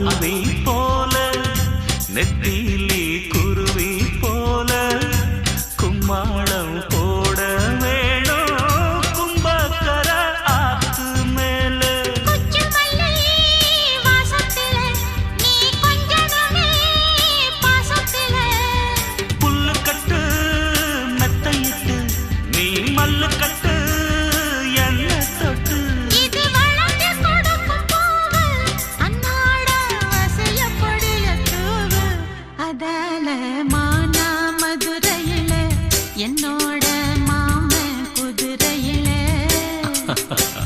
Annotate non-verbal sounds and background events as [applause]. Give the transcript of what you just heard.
அருவி போல நெத்தியிலே குருவி போல கும்மாள மதுரையில மானா மதுரையில என்னோட மாமன் குதிரையில. [laughs]